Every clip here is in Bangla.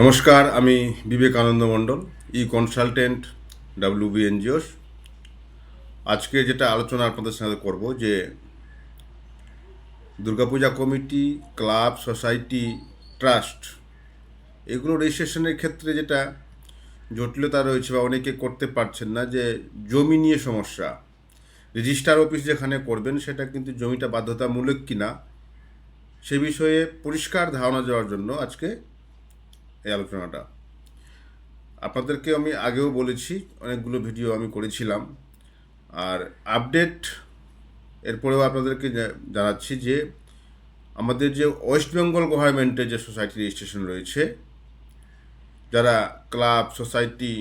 নমস্কার, আমি Vivekananda Mondal, E consultant W B NGOs আজকে যেটা আলোচনা আপনাদের সাথে করব যে Durga Puja committee, club, society, trust, এগুলো রেজিস্ট্রেশনের ক্ষেত্রে যেটা জটিলতা রয়েছে বা অনেকে করতে পারছেন না যে জমি নিয়ে সমস্যা। রেজিস্টার অফিস যেখানে করবেন, সেটা কিন্তু জমিটা বাধ্যতামূলক কিনা, সে বিষয়ে পরিষ্কার ধারণা দেওয়ার জন্য আজকে এই আলোচনাটা। আপনাদেরকে আমি আগেও বলেছি, অনেকগুলো ভিডিও আমি করেছিলাম। আর আপডেট এরপরেও আপনাদেরকে জানাচ্ছি যে, আমাদের যে ওয়েস্ট বেঙ্গল গভর্নমেন্টের যে সোসাইটি রেজিস্ট্রেশন রয়েছে, যারা ক্লাব, সোসাইটি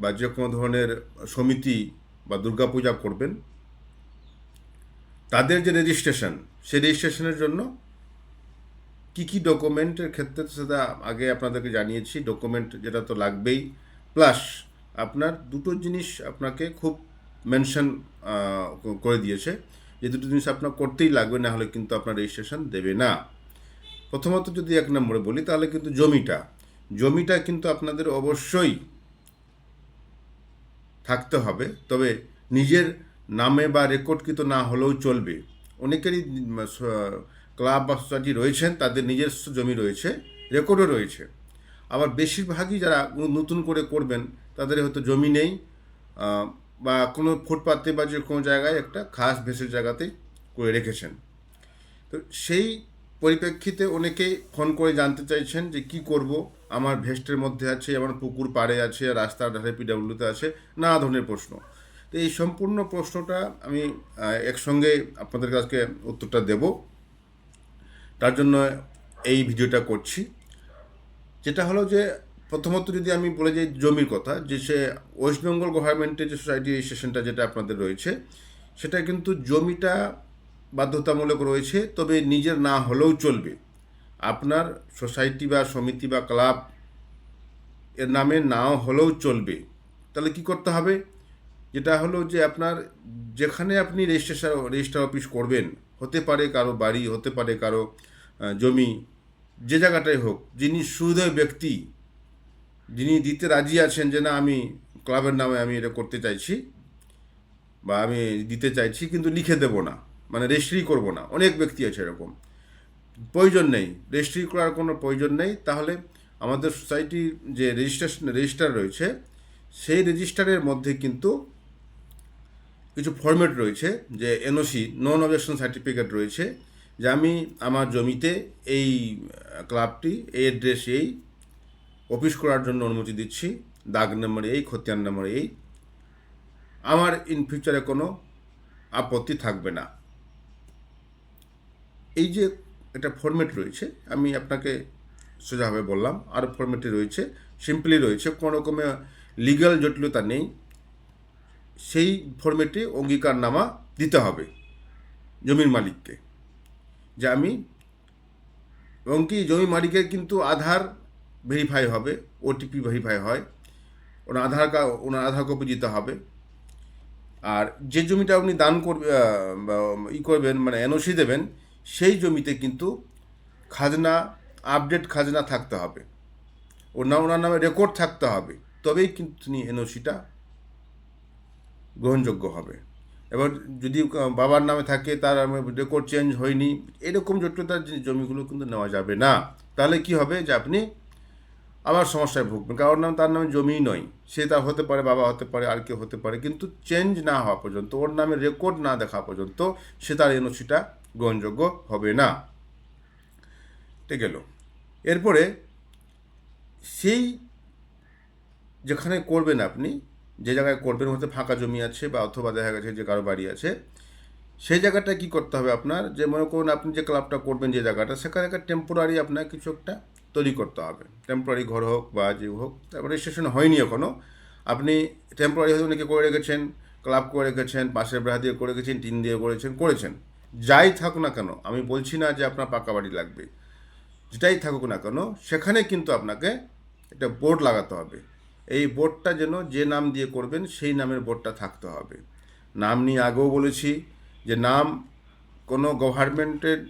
বা যে কোনো ধরনের সমিতি বা দুর্গাপূজা করবেন, তাদের যে রেজিস্ট্রেশন, সেই রেজিস্ট্রেশনের জন্য কি কি ডকুমেন্টের ক্ষেত্রে সেটা আগে আপনাদেরকে জানিয়েছি। ডকুমেন্ট যেটা তো লাগবেই। প্লাস আপনার দুটো জিনিস আপনাকে খুব মেনশন করে দিয়েছে। যে দুটো জিনিস আপনার করতেই লাগবে, না হলে কিন্তু আপনার রেজিস্ট্রেশন দেবে না। প্রথমত যদি এক নম্বরে বলি, তাহলে কিন্তু জমিটা। জমিটা কিন্তু আপনাদের অবশ্যই থাকতে হবে। তবে নিজের নামে বা রেকর্ডকৃত না হলেও চলবে। অনেকেরই ক্লাব বা সোসাইটি রয়েছেন, তাদের নিজস্ব জমি রয়েছে, রেকর্ডও রয়েছে। আবার বেশিরভাগই যারা নতুন করে করবেন, তাদের হয়তো জমি নেই বা কোনো ফুটপাতে বা যে কোনো জায়গায় একটা খাস ভেসের জায়গাতেই করে রেখেছেন। তো সেই পরিপ্রেক্ষিতে অনেকেই ফোন করে জানতে চাইছেন যে কি করব, আমার ভেস্টের মধ্যে আছে, আমার পুকুর পাড়ে আছে, রাস্তার ধারে পিডাব্লিউতে আছে, নানা ধরনের প্রশ্ন। তো এই সম্পূর্ণ প্রশ্নটা আমি একসঙ্গে আপনাদের কাছে উত্তরটা দেব। তার জন্য এই ভিডিওটা করছি। যেটা হলো যে, প্রথমত যদি আমি বলে যাই জমির কথা, যে সে ওয়েস্ট বেঙ্গল গভর্নমেন্টের যে সোসাইটি রেজিস্ট্রেশনটা যেটা আপনাদের রয়েছে, সেটা কিন্তু জমিটা বাধ্যতামূলক রয়েছে, তবে নিজের না হলেও চলবে। আপনার সোসাইটি বা সমিতি বা ক্লাব এর নামে নাও হলেও চলবে। তাহলে কি করতে হবে? যেটা হলো যে, আপনার যেখানে আপনি রেজিস্ট্রেশন রেজিস্টার অফিস করবেন, হতে পারে কারও বাড়ি, হতে পারে কারও জমি, যে জায়গাটাই হোক, যিনি সুদয় ব্যক্তি, যিনি দিতে রাজি আছেন যে না, আমি ক্লাবের নামে আমি এটা করতে চাইছি বা আমি দিতে চাইছি, কিন্তু লিখে দেব না মানে রেজিস্ট্রি করব না। অনেক ব্যক্তি আছে এরকম। প্রয়োজন নেই। রেজিস্ট্রি করার কোনো প্রয়োজন নেই। তাহলে আমাদের সোসাইটির যে রেজিস্ট্রেশন রেজিস্টার রয়েছে, সেই রেজিস্টারের মধ্যে কিন্তু কিছু ফরম্যাট রয়েছে, যে এনওসি নন অবজেকশন সার্টিফিকেট রয়েছে যে আমি আমার জমিতে এই ক্লাবটি, এই অ্যাড্রেস এই অফিস করার জন্য অনুমতি দিচ্ছি। দাগ নম্বর এই, খতিয়ান নম্বর এই। আমার ইন ফিউচারে কোনো আপত্তি থাকবে না। এই যে একটা ফরম্যাট রয়েছে, আমি আপনাকে সোজাভাবে বললাম, আর ফরম্যাটে রয়েছে সিম্পলি রয়েছে, কোনো রকমে লিগ্যাল জটিলতা নেই। সেই ফরম্যাটে অঙ্গীকারনামা দিতে হবে জমির মালিককে। যে আমি এবং কি জমি মালিকের কিন্তু আধার ভেরিফাই হবে ওটিপি ভেরিফাই হয়, ওনার আধার কার্ড ওনার আধার কপি দিতে হবে। আর যে জমিটা আপনি দান করবে ই করবেন মানে এনওসি দেবেন, সেই জমিতে কিন্তু খাজনা আপডেট খাজনা থাকতে হবে। ওর নাম ওনার নামে রেকর্ড থাকতে হবে, তবেই কিন্তু তিনি এনওসিটা গ্রহণযোগ্য হবে। এবার যদি বাবার নামে থাকে তার রেকর্ড চেঞ্জ হয়নি, এরকম জটিলতার জমিগুলো কিন্তু নেওয়া যাবে না। তাহলে কি হবে যে আপনি আবার সমস্যায় ভুগবেন। কারোর নাম, তার নামে জমিই নয়। সে তার হতে পারে, বাবা হতে পারে, আর কেউ হতে পারে, কিন্তু চেঞ্জ না হওয়া পর্যন্ত, ওর নামে রেকর্ড না দেখা পর্যন্ত সে তার এনওসিটা গ্রহণযোগ্য হবে না। ঠিক গেল। এরপরে সেই যেখানে করবেন আপনি যে জায়গায় করবেন হয়তো ফাঁকা জমি আছে বা অথবা দেখা গেছে যে কারও বাড়ি আছে, সেই জায়গাটা কি করতে হবে আপনার? যে মনে করুন আপনি যে ক্লাবটা করবেন যে জায়গাটা, সেখানে একটা টেম্পোরারি আপনার কিছু একটা তৈরি করতে হবে। টেম্পোরারি ঘর হোক বা যে হোক, তারপরে রেজিস্ট্রেশন হয়নি এখনও আপনি টেম্পোরারি হয়তো অনেকে করে রেখেছেন ক্লাব করে রেখেছেন, পাশের বেড়া দিয়ে করে রেখেছেন, টিন দিয়ে করেছেন করেছেন। যাই থাকুক না কেন, আমি বলছি না যে আপনার পাকা বাড়ি লাগবে। যেটাই থাকুক না কেন, সেখানে কিন্তু আপনাকে একটা বোর্ড লাগাতে হবে। এই বোর্ডটা যেন যে নাম দিয়ে করবেন, সেই নামের বোর্ডটা থাকতে হবে। নাম নিয়ে আগেও বলেছি যে নাম কোনো গভর্নমেন্টের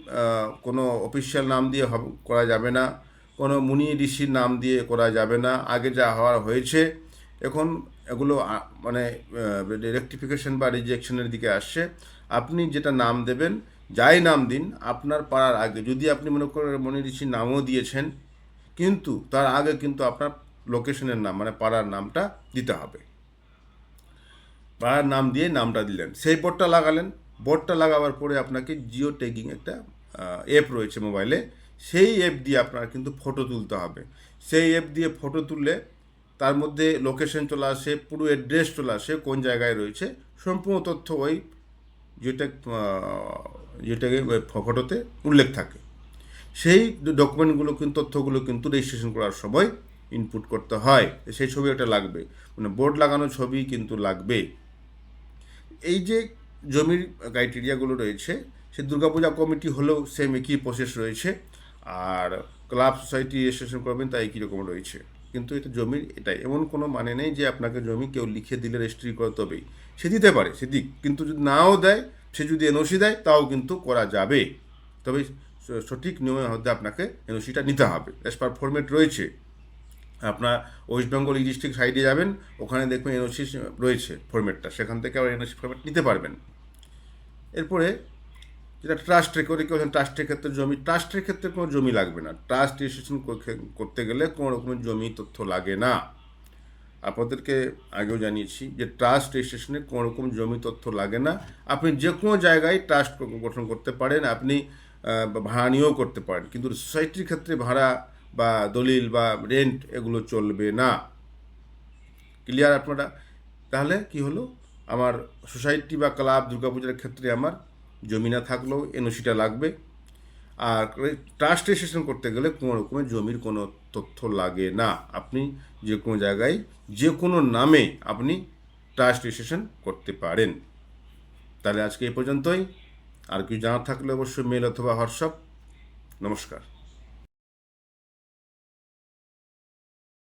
কোনো অফিসিয়াল নাম দিয়ে করা যাবে না। কোনো মুনি ঋষির নাম দিয়ে করা যাবে না। আগে যা হওয়ার হয়েছে, এখন এগুলো মানে রেকটিফিকেশন বা রিজেকশনের দিকে আসছে। আপনি যেটা নাম দেবেন, যাই নাম দিন, আপনার পাড়ার আগে, যদি আপনি মনে করেন মনি ঋষির নামও দিয়েছেন, কিন্তু তার আগে কিন্তু আপনার লোকেশনের নাম মানে পাড়ার নামটা দিতে হবে। পাড়ার নাম দিয়ে নামটা দিলেন। সেই বোর্ডটা লাগালেন। বোর্ডটা লাগাবার পরে আপনাকে জিও ট্যাগিং একটা অ্যাপ রয়েছে মোবাইলে সেই অ্যাপ দিয়ে আপনার কিন্তু ফটো তুলতে হবে। সেই অ্যাপ দিয়ে ফটো তুললে তার মধ্যে লোকেশন চলে আসে, পুরো অ্যাড্রেস চলে আসে, কোন জায়গায় রয়েছে। সম্পূর্ণ তথ্য ওই যেটাকে ওই ফটোতে উল্লেখ থাকে। সেই ডকুমেন্টগুলো কিন্তু তথ্যগুলো কিন্তু রেজিস্ট্রেশন করার সময় ইনপুট করতে হয়। সেই ছবি একটা লাগবে। মানে বোর্ড লাগানো ছবি কিন্তু লাগবে। এই যে জমির ক্রাইটেরিয়াগুলো রয়েছে সে দুর্গাপূজা কমিটি হলেও সেম একই প্রসেস রয়েছে। আর ক্লাব সোসাইটি রেজিস্ট্রেশন করবেন তাই একই রকম রয়েছে। কিন্তু এটা জমির এটাই। এমন কোনো মানে নেই যে আপনাকে জমি কেউ লিখে দিলে রেজিস্ট্রি করতে হবেই সে দিতে পারে, সে দিক। কিন্তু যদি নাও দেয়, সে যদি এনওসি দেয়, তাও কিন্তু করা যাবে। তবে সঠিক নিয়মের মধ্যে আপনাকে এনওসিটা নিতে হবে। অ্যাজ পার ফরম্যাট রয়েছে। আপনার ওয়েস্ট বেঙ্গল ডিস্ট্রিক্ট সাইডে যাবেন, ওখানে দেখবেন এনওসি রয়েছে ফরম্যাটটা সেখান থেকে আবার এনওসি ফরম্যাট নিতে পারবেন। এরপরে যেটা ট্রাস্ট রেকর্ড কেউ ট্রাস্টের ক্ষেত্রে জমি ট্রাস্টের ক্ষেত্রে কোনো জমি লাগবে না। ট্রাস্ট রেজিস্ট্রেশন করতে গেলে কোনো রকমের জমি তথ্য লাগে না। আপনাদেরকে আগেও জানিয়েছি যে ট্রাস্ট রেজিস্ট্রেশনে কোনো রকম জমি তথ্য লাগে না। আপনি যে কোনো জায়গায় ট্রাস্ট গঠন করতে পারেন, আপনি ভাড়া নিয়েও করতে পারেন। কিন্তু সোসাইটির ক্ষেত্রে ভাড়া বা দলিল বা রেন্ট এগুলো চলবে না। ক্লিয়ার আপনারা? তাহলে কি হলো? আমার সোসাইটি বা ক্লাব দুর্গাপূজার ক্ষেত্রে আমার জমি না থাকলেও এনওসিটা লাগবে। আর ট্রাস্ট রেজিস্ট্রেশন করতে গেলে কোনো রকমের জমির কোনো তথ্য লাগে না। আপনি যে কোনো জায়গায়, যে কোনো নামে আপনি ট্রাস্ট রেজিস্ট্রেশন করতে পারেন। তাহলে আজকে এই পর্যন্তই। আর কিছু জানার থাকলে অবশ্যই মেল অথবা হোয়াটসঅ্যাপ নমস্কার।